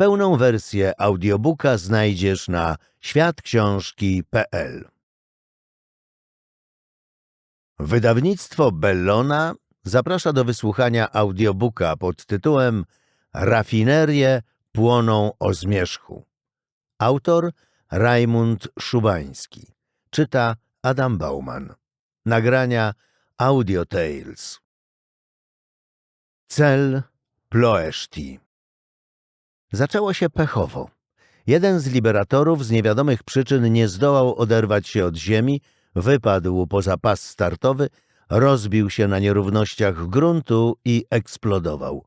Pełną wersję audiobooka znajdziesz na światksiążki.pl. Wydawnictwo Bellona zaprasza do wysłuchania audiobooka pod tytułem Rafinerie płoną o zmierzchu. Autor Rajmund Szubański. Czyta Adam Bauman. Nagrania Audio Tales. Cel Ploeszti. Zaczęło się pechowo. Jeden z liberatorów z niewiadomych przyczyn nie zdołał oderwać się od ziemi, wypadł poza pas startowy, rozbił się na nierównościach gruntu i eksplodował.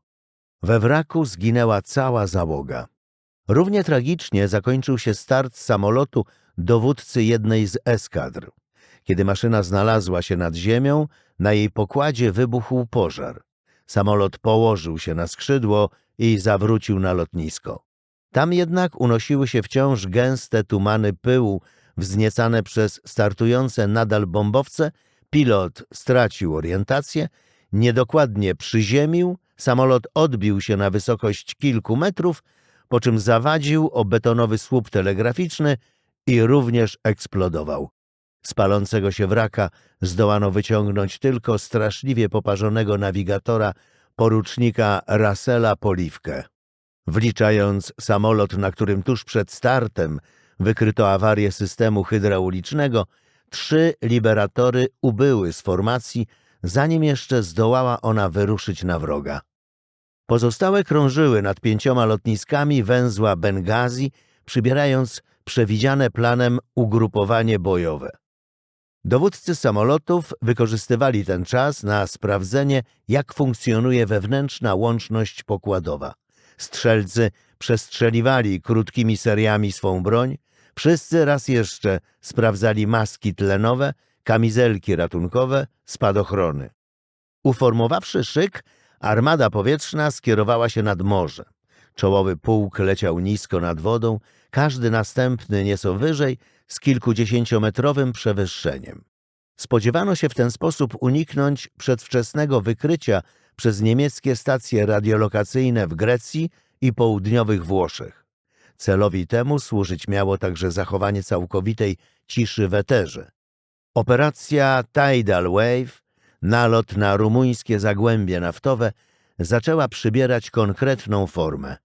We wraku zginęła cała załoga. Równie tragicznie zakończył się start samolotu dowódcy jednej z eskadr. Kiedy maszyna znalazła się nad ziemią, na jej pokładzie wybuchł pożar. Samolot położył się na skrzydło i zawrócił na lotnisko. Tam jednak unosiły się wciąż gęste tumany pyłu, wzniecane przez startujące nadal bombowce, pilot stracił orientację, niedokładnie przyziemił, samolot odbił się na wysokość kilku metrów, po czym zawadził o betonowy słup telegraficzny i również eksplodował. Z palącego się wraka zdołano wyciągnąć tylko straszliwie poparzonego nawigatora porucznika Russella Poliwkę. Wliczając samolot, na którym tuż przed startem wykryto awarię systemu hydraulicznego, trzy liberatory ubyły z formacji, zanim jeszcze zdołała ona wyruszyć na wroga. Pozostałe krążyły nad pięcioma lotniskami węzła Bengazi, przybierając przewidziane planem ugrupowanie bojowe. Dowódcy samolotów wykorzystywali ten czas na sprawdzenie, jak funkcjonuje wewnętrzna łączność pokładowa. Strzelcy przestrzeliwali krótkimi seriami swą broń, wszyscy raz jeszcze sprawdzali maski tlenowe, kamizelki ratunkowe, spadochrony. Uformowawszy szyk, armada powietrzna skierowała się nad morze. Czołowy pułk leciał nisko nad wodą, każdy następny nieco wyżej, z kilkudziesięciometrowym przewyższeniem. Spodziewano się w ten sposób uniknąć przedwczesnego wykrycia przez niemieckie stacje radiolokacyjne w Grecji i południowych Włoszech. Celowi temu służyć miało także zachowanie całkowitej ciszy w eterze. Operacja Tidal Wave, nalot na rumuńskie zagłębie naftowe, zaczęła przybierać konkretną formę.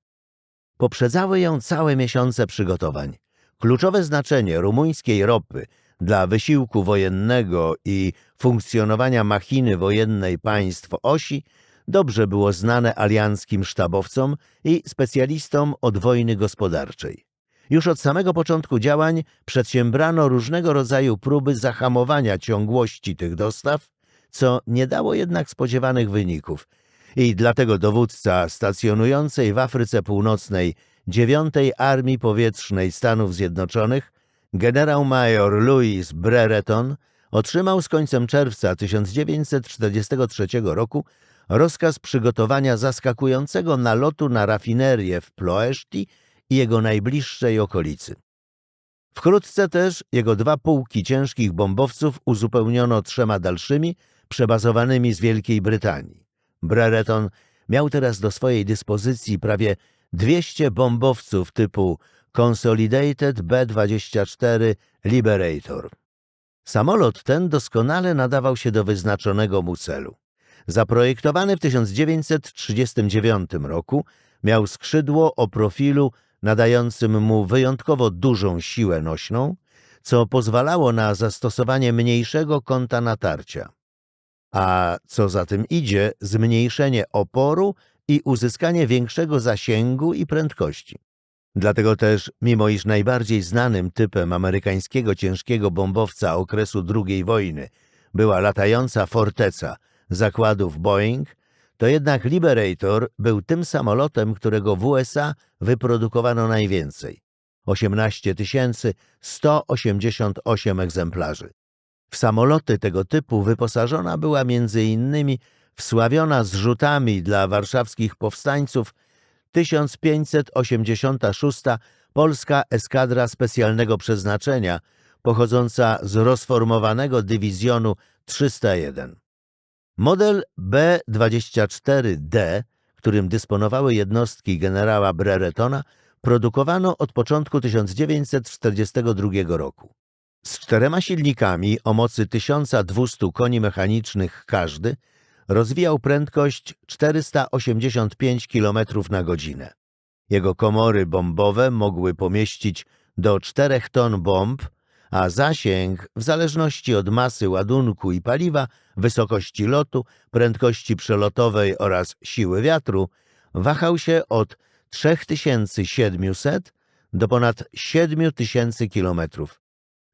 Poprzedzały ją całe miesiące przygotowań. Kluczowe znaczenie rumuńskiej ropy dla wysiłku wojennego i funkcjonowania machiny wojennej państw osi dobrze było znane alianckim sztabowcom i specjalistom od wojny gospodarczej. Już od samego początku działań przedsiębrano różnego rodzaju próby zahamowania ciągłości tych dostaw, co nie dało jednak spodziewanych wyników. I dlatego dowódca stacjonującej w Afryce Północnej dziewiątej Armii Powietrznej Stanów Zjednoczonych, generał-major Louis Brereton, otrzymał z końcem czerwca 1943 roku rozkaz przygotowania zaskakującego nalotu na rafinerię w Ploeszti i jego najbliższej okolicy. Wkrótce też jego dwa pułki ciężkich bombowców uzupełniono trzema dalszymi, przebazowanymi z Wielkiej Brytanii. Brereton miał teraz do swojej dyspozycji prawie 200 bombowców typu Consolidated B-24 Liberator. Samolot ten doskonale nadawał się do wyznaczonego mu celu. Zaprojektowany w 1939 roku, miał skrzydło o profilu nadającym mu wyjątkowo dużą siłę nośną, co pozwalało na zastosowanie mniejszego kąta natarcia. A co za tym idzie, zmniejszenie oporu i uzyskanie większego zasięgu i prędkości. Dlatego też, mimo iż najbardziej znanym typem amerykańskiego ciężkiego bombowca okresu II wojny była latająca forteca zakładów Boeing, to jednak Liberator był tym samolotem, którego w USA wyprodukowano najwięcej 18 188 egzemplarzy. W samoloty tego typu wyposażona była innymi wsławiona zrzutami dla warszawskich powstańców 1586 Polska Eskadra Specjalnego Przeznaczenia, pochodząca z rozformowanego dywizjonu 301. Model B-24D, którym dysponowały jednostki generała Breretona, produkowano od początku 1942 roku. Z czterema silnikami o mocy 1200 koni mechanicznych każdy rozwijał prędkość 485 km na godzinę. Jego komory bombowe mogły pomieścić do 4 ton bomb, a zasięg, w zależności od masy ładunku i paliwa, wysokości lotu, prędkości przelotowej oraz siły wiatru, wahał się od 3700 do ponad 7000 km.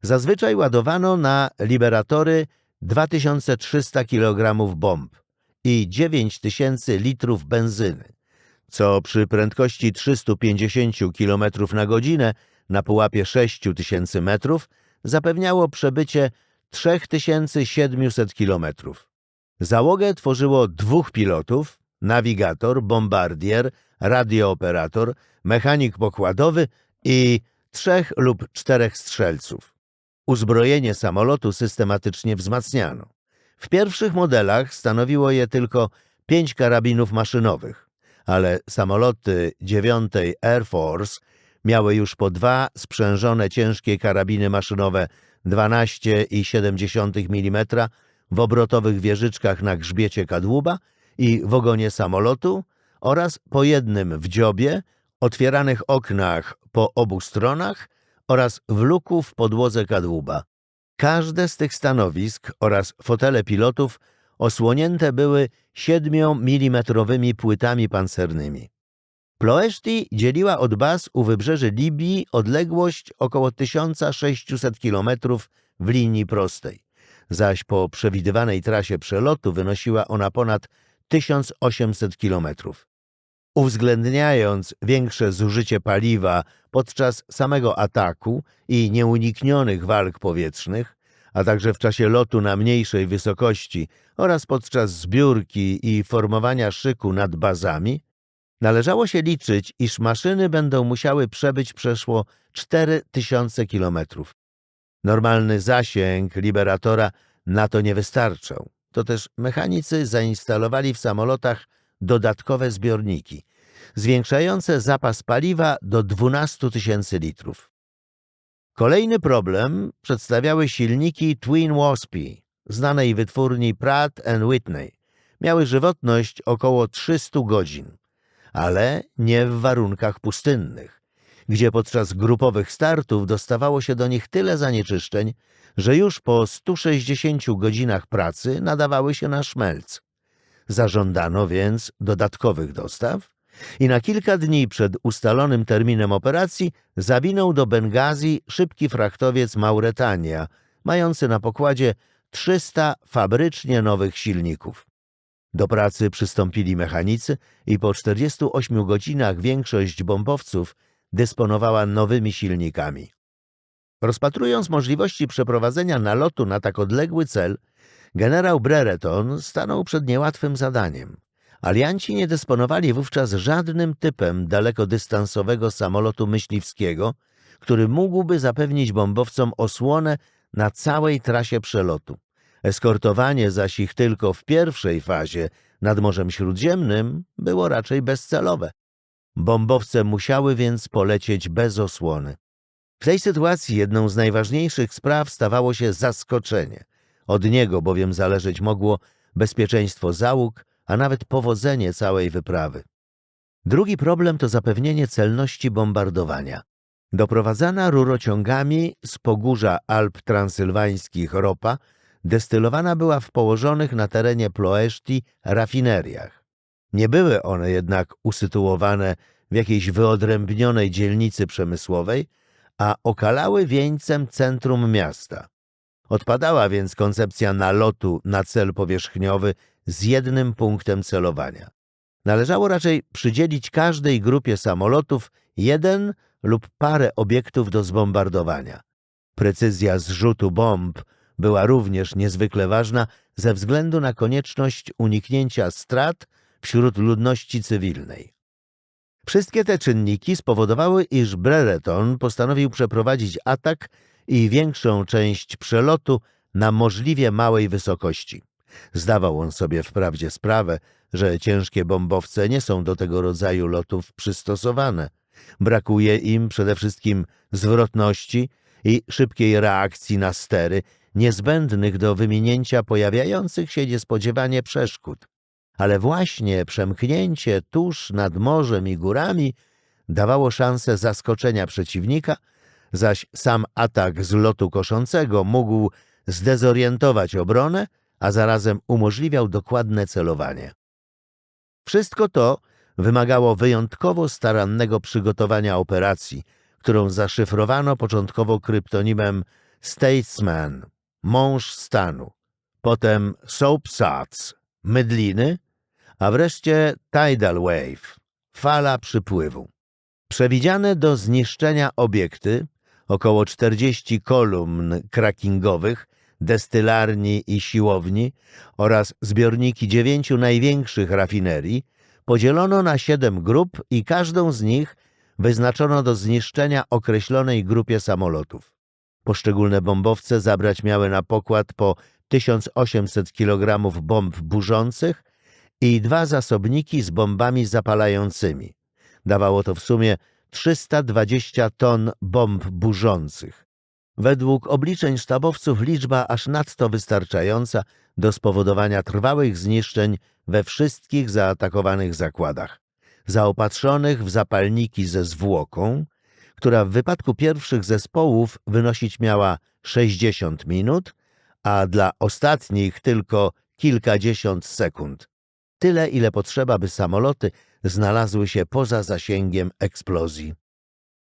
Zazwyczaj ładowano na liberatory 2300 kg bomb i 9000 litrów benzyny, co przy prędkości 350 km na godzinę na pułapie 6000 metrów zapewniało przebycie 3700 km. Załogę tworzyło dwóch pilotów, nawigator, bombardier, radiooperator, mechanik pokładowy i trzech lub czterech strzelców. Uzbrojenie samolotu systematycznie wzmacniano. W pierwszych modelach stanowiło je tylko pięć karabinów maszynowych, ale samoloty 9 Air Force miały już po dwa sprzężone ciężkie karabiny maszynowe 12,7 mm w obrotowych wieżyczkach na grzbiecie kadłuba i w ogonie samolotu oraz po jednym w dziobie, otwieranych oknach po obu stronach oraz w luku w podłodze kadłuba. Każde z tych stanowisk oraz fotele pilotów osłonięte były 7-mm płytami pancernymi. Ploeszti dzieliła od baz u wybrzeży Libii odległość około 1600 km w linii prostej, zaś po przewidywanej trasie przelotu wynosiła ona ponad 1800 km. Uwzględniając większe zużycie paliwa podczas samego ataku i nieuniknionych walk powietrznych, a także w czasie lotu na mniejszej wysokości oraz podczas zbiórki i formowania szyku nad bazami, należało się liczyć, iż maszyny będą musiały przebyć przeszło 4000 kilometrów. Normalny zasięg liberatora na to nie wystarczał. To też mechanicy zainstalowali w samolotach dodatkowe zbiorniki, zwiększające zapas paliwa do 12 tysięcy litrów. Kolejny problem przedstawiały silniki Twin Waspy, znanej wytwórni Pratt Whitney. Miały żywotność około 300 godzin, ale nie w warunkach pustynnych, gdzie podczas grupowych startów dostawało się do nich tyle zanieczyszczeń, że już po 160 godzinach pracy nadawały się na szmelc. Zażądano więc dodatkowych dostaw i na kilka dni przed ustalonym terminem operacji zawinął do Bengazji szybki frachtowiec Mauretania, mający na pokładzie 300 fabrycznie nowych silników. Do pracy przystąpili mechanicy i po 48 godzinach większość bombowców dysponowała nowymi silnikami. Rozpatrując możliwości przeprowadzenia nalotu na tak odległy cel, generał Brereton stanął przed niełatwym zadaniem. Alianci nie dysponowali wówczas żadnym typem dalekodystansowego samolotu myśliwskiego, który mógłby zapewnić bombowcom osłonę na całej trasie przelotu. Eskortowanie zaś ich tylko w pierwszej fazie nad Morzem Śródziemnym było raczej bezcelowe. Bombowce musiały więc polecieć bez osłony. W tej sytuacji jedną z najważniejszych spraw stawało się zaskoczenie. Od niego bowiem zależeć mogło bezpieczeństwo załóg, a nawet powodzenie całej wyprawy. Drugi problem to zapewnienie celności bombardowania. Doprowadzana rurociągami z pogórza Alp Transylwańskich ropa destylowana była w położonych na terenie Ploeszti rafineriach. Nie były one jednak usytuowane w jakiejś wyodrębnionej dzielnicy przemysłowej, a okalały wieńcem centrum miasta. Odpadała więc koncepcja nalotu na cel powierzchniowy z jednym punktem celowania. Należało raczej przydzielić każdej grupie samolotów jeden lub parę obiektów do zbombardowania. Precyzja zrzutu bomb była również niezwykle ważna ze względu na konieczność uniknięcia strat wśród ludności cywilnej. Wszystkie te czynniki spowodowały, iż Brereton postanowił przeprowadzić atak i większą część przelotu na możliwie małej wysokości. Zdawał on sobie wprawdzie sprawę, że ciężkie bombowce nie są do tego rodzaju lotów przystosowane. Brakuje im przede wszystkim zwrotności i szybkiej reakcji na stery, niezbędnych do wyminięcia pojawiających się niespodziewanie przeszkód. Ale właśnie przemknięcie tuż nad morzem i górami dawało szansę zaskoczenia przeciwnika, zaś sam atak z lotu koszącego mógł zdezorientować obronę, a zarazem umożliwiał dokładne celowanie. Wszystko to wymagało wyjątkowo starannego przygotowania operacji, którą zaszyfrowano początkowo kryptonimem Statesman, mąż stanu, potem Soapsuds, mydliny, a wreszcie Tidal Wave, fala przypływu. Przewidziane do zniszczenia obiekty, około 40 kolumn crackingowych, destylarni i siłowni oraz zbiorniki dziewięciu największych rafinerii, podzielono na siedem grup i każdą z nich wyznaczono do zniszczenia określonej grupie samolotów. Poszczególne bombowce zabrać miały na pokład po 1800 kg bomb burzących i dwa zasobniki z bombami zapalającymi. Dawało to w sumie 320 ton bomb burzących. Według obliczeń sztabowców liczba aż nadto wystarczająca do spowodowania trwałych zniszczeń we wszystkich zaatakowanych zakładach, zaopatrzonych w zapalniki ze zwłoką, która w wypadku pierwszych zespołów wynosić miała 60 minut, a dla ostatnich tylko kilkadziesiąt sekund. Tyle, ile potrzeba, by samoloty znalazły się poza zasięgiem eksplozji.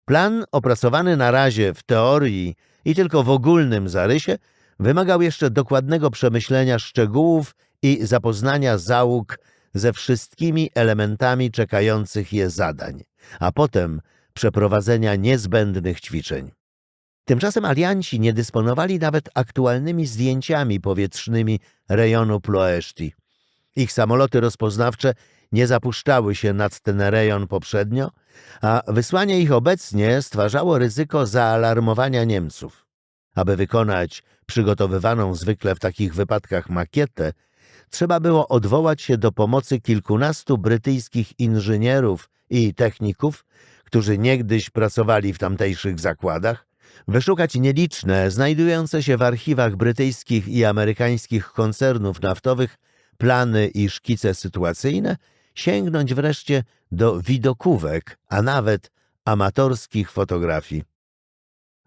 Plan opracowany na razie w teorii i tylko w ogólnym zarysie wymagał jeszcze dokładnego przemyślenia szczegółów i zapoznania załóg ze wszystkimi elementami czekających je zadań, a potem przeprowadzenia niezbędnych ćwiczeń. Tymczasem alianci nie dysponowali nawet aktualnymi zdjęciami powietrznymi rejonu Ploeszti. Ich samoloty rozpoznawcze nie zapuszczały się nad ten rejon poprzednio, a wysłanie ich obecnie stwarzało ryzyko zaalarmowania Niemców. Aby wykonać przygotowywaną zwykle w takich wypadkach makietę, trzeba było odwołać się do pomocy kilkunastu brytyjskich inżynierów i techników, którzy niegdyś pracowali w tamtejszych zakładach, wyszukać nieliczne, znajdujące się w archiwach brytyjskich i amerykańskich koncernów naftowych plany i szkice sytuacyjne, sięgnąć wreszcie do widokówek, a nawet amatorskich fotografii.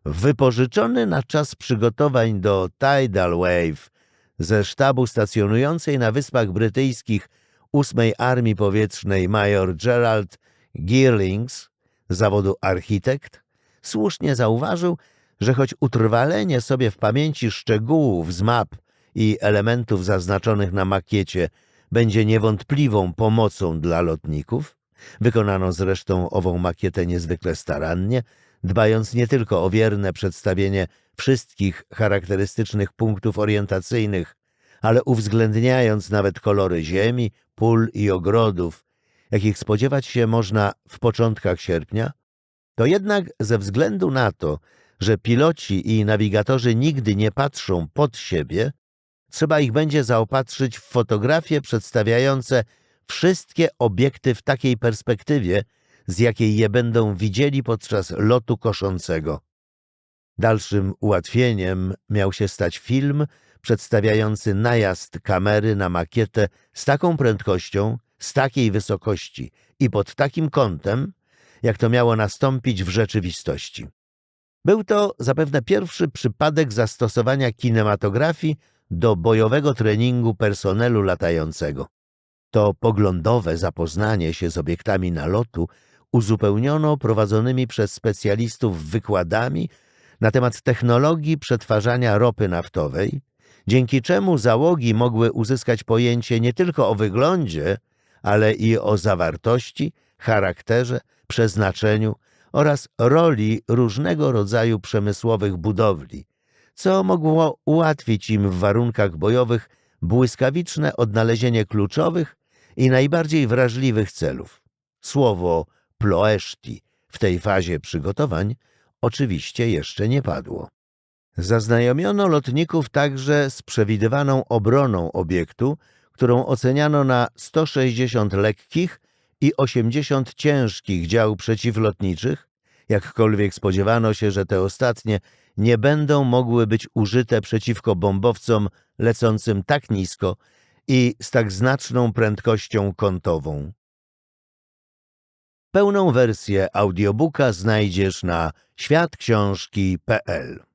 Wypożyczony na czas przygotowań do Tidal Wave ze sztabu stacjonującej na Wyspach Brytyjskich 8 Armii Powietrznej major Gerald Geerlings zawodu architekt, słusznie zauważył, że choć utrwalenie sobie w pamięci szczegółów z map i elementów zaznaczonych na makiecie będzie niewątpliwą pomocą dla lotników, wykonano zresztą ową makietę niezwykle starannie, dbając nie tylko o wierne przedstawienie wszystkich charakterystycznych punktów orientacyjnych, ale uwzględniając nawet kolory ziemi, pól i ogrodów, jakich spodziewać się można w początkach sierpnia, to jednak ze względu na to, że piloci i nawigatorzy nigdy nie patrzą pod siebie, trzeba ich będzie zaopatrzyć w fotografie przedstawiające wszystkie obiekty w takiej perspektywie, z jakiej je będą widzieli podczas lotu koszącego. Dalszym ułatwieniem miał się stać film przedstawiający najazd kamery na makietę z taką prędkością, z takiej wysokości i pod takim kątem, jak to miało nastąpić w rzeczywistości. Był to zapewne pierwszy przypadek zastosowania kinematografii do bojowego treningu personelu latającego. To poglądowe zapoznanie się z obiektami nalotu uzupełniono prowadzonymi przez specjalistów wykładami na temat technologii przetwarzania ropy naftowej, dzięki czemu załogi mogły uzyskać pojęcie nie tylko o wyglądzie, ale i o zawartości, charakterze, przeznaczeniu oraz roli różnego rodzaju przemysłowych budowli, co mogło ułatwić im w warunkach bojowych błyskawiczne odnalezienie kluczowych i najbardziej wrażliwych celów. Słowo ploeszti w tej fazie przygotowań oczywiście jeszcze nie padło. Zaznajomiono lotników także z przewidywaną obroną obiektu, którą oceniano na 160 lekkich i 80 ciężkich dział przeciwlotniczych, jakkolwiek spodziewano się, że te ostatnie nie będą mogły być użyte przeciwko bombowcom lecącym tak nisko i z tak znaczną prędkością kątową. Pełną wersję audiobooka znajdziesz na światksiążki.pl